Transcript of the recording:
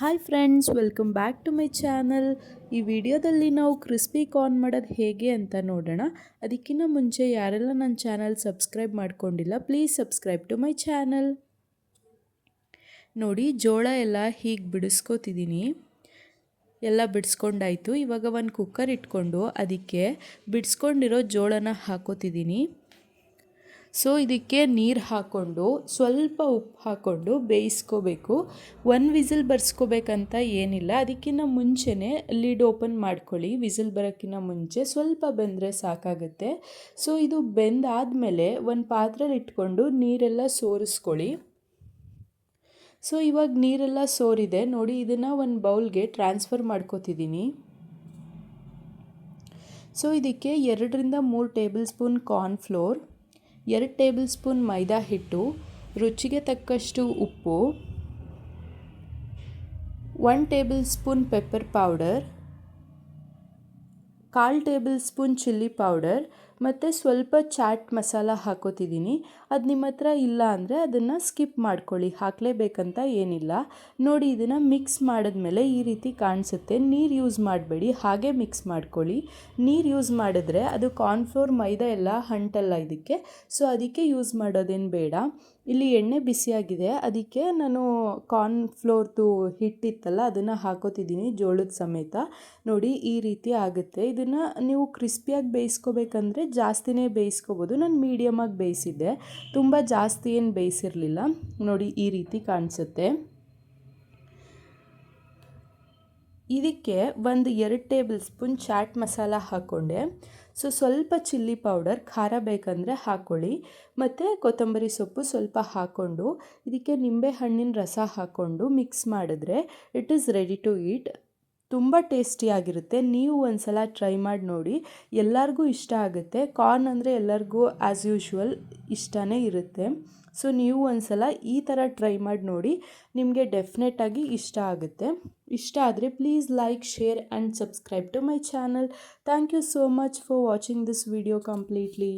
Hi friends, welcome back to my channel. ಈ ವಿಡಿಯೋದಲ್ಲಿ ನಾವು ಕ್ರಿಸ್ಪಿ ಕಾರ್ನ್ ಮಾಡೋದು ಹೇಗೆ ಅಂತ ನೋಡೋಣ. ಅದಕ್ಕಿಂತ ಮುಂಚೆ ಯಾರೆಲ್ಲ ನನ್ನ ಚಾನಲ್ ಸಬ್ಸ್ಕ್ರೈಬ್ ಮಾಡ್ಕೊಂಡಿಲ್ಲ, please subscribe to my channel. ನೋಡಿ, ಜೋಳ ಎಲ್ಲ ಹೀಗೆ ಬಿಡಿಸ್ಕೋತಿದ್ದೀನಿ ಎಲ್ಲ ಬಿಡಿಸ್ಕೊಂಡಾಯಿತು. ಇವಾಗ ಒಂದು ಕುಕ್ಕರ್ ಇಟ್ಕೊಂಡು ಅದಕ್ಕೆ ಬಿಡಿಸ್ಕೊಂಡಿರೋ ಜೋಳನ ಹಾಕೋತಿದ್ದೀನಿ ಸೊ ಇದಕ್ಕೆ ನೀರು ಹಾಕ್ಕೊಂಡು ಸ್ವಲ್ಪ ಉಪ್ಪು ಹಾಕ್ಕೊಂಡು ಬೇಯಿಸ್ಕೋಬೇಕು. ಒಂದು ವಿಸಿಲ್ ಬರ್ಸ್ಕೋಬೇಕಂತ ಏನಿಲ್ಲ. ಅದಕ್ಕಿಂತ ಮುಂಚೆನೇ ಲಿಡ್ ಓಪನ್ ಮಾಡ್ಕೊಳ್ಳಿ. ವಿಸಿಲ್ ಬರೋಕ್ಕಿಂತ ಮುಂಚೆ ಸ್ವಲ್ಪ ಬೆಂದರೆ ಸಾಕಾಗುತ್ತೆ. ಸೊ ಇದು ಬೆಂದಾದಮೇಲೆ ಒಂದು ಪಾತ್ರೆಲಿ ಇಟ್ಕೊಂಡು ನೀರೆಲ್ಲ ಸೋರಿಸ್ಕೊಳ್ಳಿ. ಸೊ ಇವಾಗ ನೀರೆಲ್ಲ ಸೋರಿದೆ. ನೋಡಿ, ಇದನ್ನು ಒಂದು ಬೌಲ್ಗೆ ಟ್ರಾನ್ಸ್ಫರ್ ಮಾಡ್ಕೋತಿದ್ದೀನಿ ಸೊ ಇದಕ್ಕೆ ಎರಡರಿಂದ ಮೂರು ಟೇಬಲ್ ಸ್ಪೂನ್ ಕಾರ್ನ್ಫ್ಲೋರ್ ಎರಡು ಟೇಬಲ್ ಸ್ಪೂನ್ ಮೈದಾ ಹಿಟ್ಟು, ರುಚಿಗೆ ತಕ್ಕಷ್ಟು ಉಪ್ಪು, one table spoon pepper powder, ಕಾಲು ಟೇಬಲ್ ಸ್ಪೂನ್ ಚಿಲ್ಲಿ ಪೌಡರ್ ಮತ್ತು ಸ್ವಲ್ಪ ಚಾಟ್ ಮಸಾಲ ಹಾಕೋತಿದ್ದೀನಿ. ಅದು ನಿಮ್ಮ ಹತ್ರ ಇಲ್ಲ ಅಂದರೆ ಅದನ್ನು ಸ್ಕಿಪ್ ಮಾಡ್ಕೊಳ್ಳಿ. ಹಾಕಲೇಬೇಕಂತ ಏನಿಲ್ಲ. ನೋಡಿ ಇದನ್ನು ಮಿಕ್ಸ್ ಮಾಡಿದ್ಮೇಲೆ ಈ ರೀತಿ ಕಾಣಿಸುತ್ತೆ. ನೀರು ಯೂಸ್ ಮಾಡಬೇಡಿ. ಹಾಗೆ ಮಿಕ್ಸ್ ಮಾಡ್ಕೊಳ್ಳಿ. ನೀರು ಯೂಸ್ ಮಾಡಿದ್ರೆ ಅದು ಕಾರ್ನ್ಫ್ಲೋರ್ ಮೈದಾ ಎಲ್ಲ ಹಂಟಲ್ಲ ಇದಕ್ಕೆ. ಸೊ ಅದಕ್ಕೆ ಯೂಸ್ ಮಾಡೋದೇನು ಬೇಡ. ಇಲ್ಲಿ ಎಣ್ಣೆ ಬಿಸಿಯಾಗಿದೆ. ಅದಕ್ಕೆ ನಾನು ಕಾರ್ನ್ಫ್ಲೋರ್ದು ಹಿಟ್ಟಿತ್ತಲ್ಲ, ಅದನ್ನು ಹಾಕೋತಿದ್ದೀನಿ ಜೋಳದ ಸಮೇತ. ನೋಡಿ ಈ ರೀತಿ ಆಗುತ್ತೆ. ಇದನ್ನು ನೀವು ಕ್ರಿಸ್ಪಿಯಾಗಿ ಬೇಯಿಸ್ಕೋಬೇಕಂದ್ರೆ ಜಾಸ್ತಿನೇ ಬೇಯಿಸ್ಕೋಬೋದು. ನಾನು ಮೀಡಿಯಮಾಗಿ ಬೇಯಿಸಿದ್ದೆ. ತುಂಬ ಜಾಸ್ತಿ ಏನು ಬೇಯಿಸಿರಲಿಲ್ಲ. ನೋಡಿ ಈ ರೀತಿ ಕಾಣಿಸುತ್ತೆ. ಇದಕ್ಕೆ ಒಂದು ಎರಡು ಟೇಬಲ್ ಸ್ಪೂನ್ ಚಾಟ್ ಮಸಾಲ ಹಾಕ್ಕೊಂಡೆ. ಸೊ, ಸ್ವಲ್ಪ ಚಿಲ್ಲಿ ಪೌಡರ್, ಖಾರ ಬೇಕಂದರೆ ಹಾಕ್ಕೊಳ್ಳಿ ಮತ್ತು ಕೊತ್ತಂಬರಿ ಸೊಪ್ಪು ಸ್ವಲ್ಪ ಹಾಕ್ಕೊಂಡು, ಇದಕ್ಕೆ ನಿಂಬೆ ಹಣ್ಣಿನ ರಸ ಹಾಕ್ಕೊಂಡು ಮಿಕ್ಸ್ ಮಾಡಿದ್ರೆ it is ready to eat ತುಂಬ ಟೇಸ್ಟಿಯಾಗಿರುತ್ತೆ ನೀವು ಒಂದು ಸಲ ಟ್ರೈ ಮಾಡಿ ನೋಡಿ. ಎಲ್ಲರಿಗೂ ಇಷ್ಟ ಆಗುತ್ತೆ. ಕಾರ್ನ್ ಅಂದರೆ ಎಲ್ಲರಿಗೂ ಆ್ಯಸ್ ಯೂಶ್ವಲ್ ಇಷ್ಟನೇ ಇರುತ್ತೆ. ಸೊ ನೀವು ಒಂದು ಸಲ ಈ ಥರ ಟ್ರೈ ಮಾಡಿ ನೋಡಿ. ನಿಮಗೆ ಡೆಫಿನೆಟಾಗಿ ಇಷ್ಟ ಆಗುತ್ತೆ. ಇಷ್ಟ ಆದರೆ please like share and subscribe to my channel thank you so much for watching this video completely